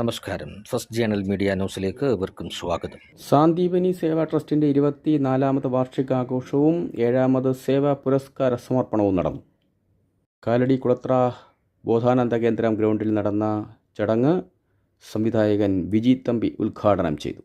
നമസ്കാരം. First journal media ന്യൂസിലേക്ക് ഏവർക്കും സ്വാഗതം. സാന്ദീപനി സേവാ ട്രസ്റ്റിന്റെ ഇരുപത്തി നാലാമത് വാർഷികാഘോഷവും ഏഴാമത് സേവാ പുരസ്കാര സമർപ്പണവും നടന്നു. കാലടി കുളത്ര ബോധാനന്ദ കേന്ദ്രം ഗ്രൗണ്ടിൽ നടന്ന ചടങ്ങ് സംവിധായകൻ വിജി തമ്പി ഉദ്ഘാടനം ചെയ്തു.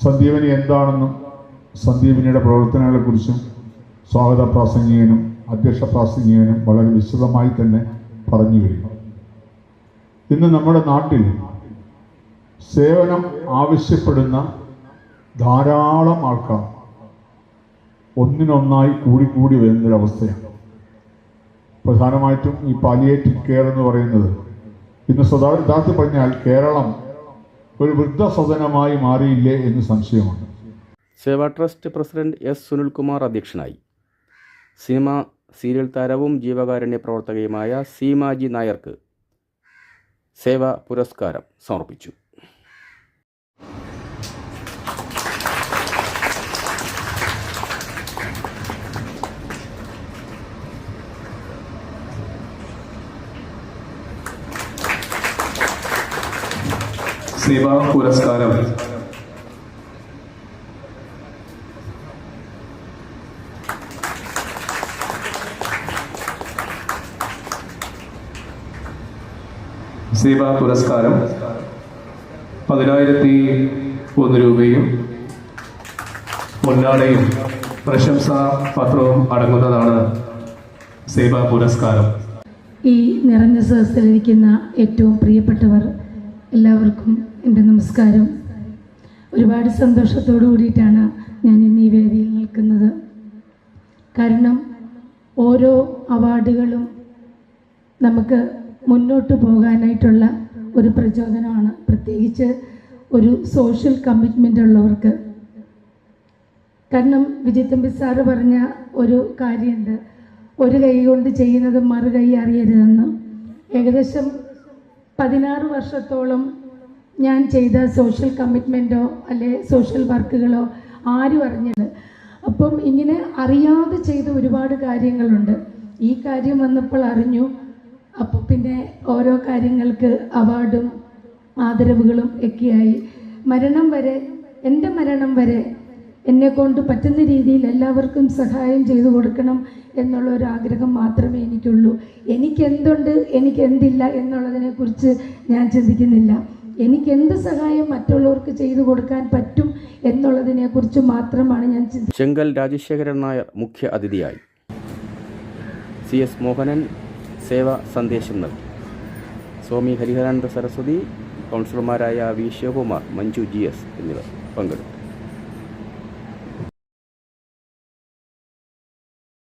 സന്ദീപനി എന്താണെന്നും സന്ദീപനിയുടെ പ്രവർത്തനങ്ങളെക്കുറിച്ചും സ്വാഗത പ്രാസംഗികനും അധ്യക്ഷ പ്രാസംഗികനും വളരെ വിശദമായി തന്നെ പറഞ്ഞു കഴിഞ്ഞു. ഇന്ന് നമ്മുടെ നാട്ടിൽ സേവനം ആവശ്യപ്പെടുന്ന ധാരാളം ആൾക്കാർ ഒന്നിനൊന്നായി കൂടിക്കൂടി വരുന്നൊരവസ്ഥയാണ്. പ്രധാനമായിട്ടും ഈ പാലിയേറ്റീവ് കെയർ എന്ന് പറയുന്നത്. ഇന്ന് സ്വതാ യഥാർത്ഥത്തിൽ പറഞ്ഞാൽ കേരളം ഒരു വൃദ്ധസദനമായി മാറിയില്ലേ എന്ന് സംശയമുണ്ട് Seva trust president S Sunilkumar അധ്യക്ഷനായി. സിനിമ സീരിയൽ താരവും ജീവകാരുണ്യ പ്രവർത്തകയുമായ സീമാജി നായർക്ക് സേവാ പുരസ്കാരം സമർപ്പിച്ചു. സേവാ പുരസ്കാരം. സേവാ പുരസ്കാരം പതിനായിരത്തി ഒന്ന് രൂപയും പൊന്നാടയും പ്രശംസാ പത്രവും അടങ്ങുന്നതാണ് സേവാ പുരസ്കാരം. ഈ നിറഞ്ഞ സദസ്സിലിരിക്കുന്ന ഏറ്റവും പ്രിയപ്പെട്ടവർ എല്ലാവർക്കും എന്റെ നമസ്കാരം. ഒരുപാട് സന്തോഷത്തോടു കൂടിയിട്ടാണ് ഞാൻ ഇന്ന് ഈ വേദിയിൽ നിൽക്കുന്നത്. കാരണം ഓരോ അവാർഡുകളും നമുക്ക് മുന്നോട്ട് പോകാനായിട്ടുള്ള ഒരു പ്രചോദനമാണ്. പ്രത്യേകിച്ച് ഒരു സോഷ്യൽ കമ്മിറ്റ്മെന്റ് ഉള്ളവർക്ക്. കാരണം വിജയത്തമ്പി സാറ് പറഞ്ഞ ഒരു കാര്യമുണ്ട്. ഒരു കൈ കൊണ്ട് ചെയ്യുന്നത് മറു കൈ അറിയരുതെന്ന്. ഏകദേശം പതിനാറ് വർഷത്തോളം ഞാൻ ചെയ്ത സോഷ്യൽ കമ്മിറ്റ്മെന്റോ അല്ലെ സോഷ്യൽ വർക്കുകളോ ആരും അറിഞ്ഞത് അപ്പം ഇങ്ങനെ അറിയാതെ ചെയ്ത ഒരുപാട് കാര്യങ്ങളുണ്ട്. ഈ കാര്യം വന്നപ്പോൾ അറിഞ്ഞു. അപ്പോൾ പിന്നെ ഓരോ കാര്യങ്ങൾക്ക് അവാർഡും ആദരവുകളും ഒക്കെയായി. മരണം വരെ എന്റെ മരണം വരെ എന്നെ കൊണ്ട് പറ്റുന്ന രീതിയിൽ എല്ലാവർക്കും സഹായം ചെയ്തു കൊടുക്കണം എന്നുള്ള ഒരു ആഗ്രഹം മാത്രമേ എനിക്കുള്ളൂ. എനിക്ക് എന്തുണ്ട് എനിക്ക് എന്നുള്ളതിനെക്കുറിച്ച് ഞാൻ ചിന്തിക്കുന്നില്ല. എനിക്ക് എന്ത് സഹായം മറ്റുള്ളവർക്ക് ചെയ്തു കൊടുക്കാൻ പറ്റും എന്നുള്ളതിനെക്കുറിച്ച് മാത്രമാണ് ഞാൻ ചിന്തി ചെങ്കൽ രാജശേഖരൻ നായർ മുഖ്യ അതിഥിയായി. സി എസ് മോഹനൻ സേവ സന്ദേശം നൽകി. സ്വാമി ഹരിഹരാനന്ദ സരസ്വതി കൗൺസിലർമാരായ V Sivakumar Manju G S എന്നിവർ പങ്കെടുത്തു.